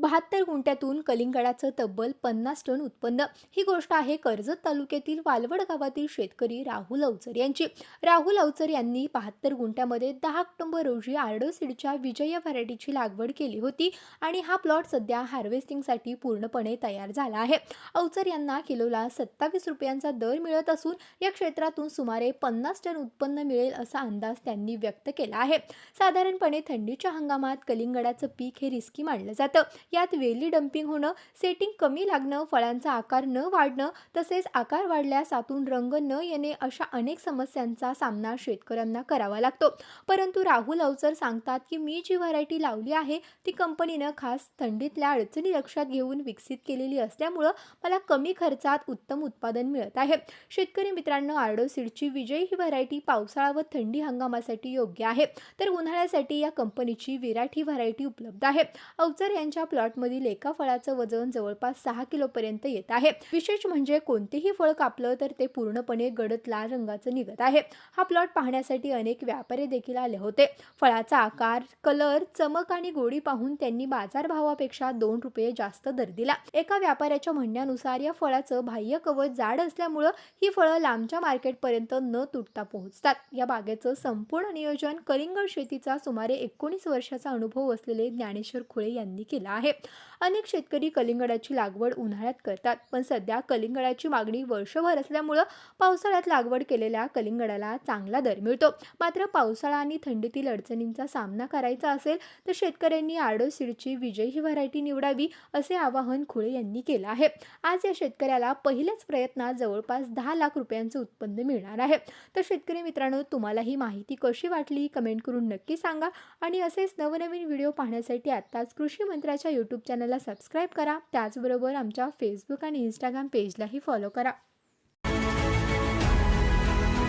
बहात्तर गुंठ्यातून कलिंगडाचं तब्बल पन्नास टन उत्पन्न. ही गोष्ट आहे कर्जत तालुक्यातील वालवड गावातील शेतकरी राहुल अवचर यांची. राहुल अवचर यांनी बहात्तर गुंठ्यामध्ये दहा ऑक्टोबर रोजी आर्डोसीडच्या विजय व्हरायटीची लागवड केली होती आणि हा प्लॉट सध्या हार्वेस्टिंगसाठी पूर्णपणे तयार झाला आहे. अवचर यांना किलोला सत्तावीस रुपयांचा दर मिळत असून या क्षेत्रातून सुमारे पन्नास टन उत्पन्न मिळेल असा अंदाज त्यांनी व्यक्त केला आहे. साधारणपणे थंडीच्या हंगामात कलिंगडाचं पीक हे रिस्की मानलं जातं. यात वेली डम्पिंग होणं सेटिंग कमी लागणं फळांचा आकार न वाढणं तसेच आकार वाढल्यास आतून रंग न येणे अशा अनेक समस्यांचा सामना शेतकऱ्यांना करावा लागतो. परंतु राहुल अवचर सांगतात की मी जी व्हरायटी लावली आहे ती कंपनीनं खास थंडीतल्या अडचणी लक्षात घेऊन विकसित केलेली असल्यामुळं मला कमी खर्चात उत्तम उत्पादन मिळत आहे. शेतकरी मित्रांनो आर्डो सीडची विजय ही व्हरायटी पावसाळा व थंडी हंगामासाठी योग्य आहे. तर उन्हाळ्यासाठी या कंपनीची विराठी व्हरायटी उपलब्ध आहे. अवचर यांच्या प्लॉटमधील एका फळाचं वजन जवळपास सहा किलोपर्यंत येत आहे. विशेष म्हणजे कोणतेही फळ कापलं तर ते पूर्णपणे गडद लाल रंगाचं निघत आहे. हा प्लॉट पाहण्यासाठी अनेक व्यापारी देखील आले होते. फळाचा आकार कलर चमक आणि गोडी पाहून त्यांनी बाजारभावापेक्षा दोन रुपये जास्त दर दिला. एका व्यापाऱ्याच्या म्हणण्यानुसार या फळाचं बाह्य कवच जाड असल्यामुळं ही फळं लांबच्या मार्केटपर्यंत न तुटता पोहोचतात. या बागेचं संपूर्ण नियोजन कलिंगड शेतीचा सुमारे एकोणीस वर्षाचा अनुभव असलेले ज्ञानेश्वर खुळे यांनी केला आहे. आहे. अनेक शेतकरी कलिंगडाची लागवड उन्हाळ्यात करतात पण सध्या कलिंगडाची मागणी वर्षभर असल्यामुळं पावसाळ्यात लागवड केलेल्या कलिंगडाला चांगला दर मिळतो. मात्र पावसाळा आणि थंडीतील अडचणींचा सामना करायचा असेल तर शेतकऱ्यांनी आडो सीडची विजय ही व्हरायटी निवडावी असे आवाहन खुळे यांनी केलं आहे. आज या शेतकऱ्याला पहिल्याच प्रयत्नात जवळपास दहा लाख रुपयांचं उत्पन्न मिळणार आहे. तर शेतकरी मित्रांनो तुम्हाला ही माहिती कशी वाटली? कमेंट करून नक्की सांगा आणि असेच नवनवीन व्हिडिओ पाहण्यासाठी आत्ताच कृषी मंत्र्याच्या यूट्यूब चॅनलला सबस्क्राईब करा. त्याचबरोबर आमच्या फेसबुक आणि इंस्टाग्राम पेजलाही फॉलो करा.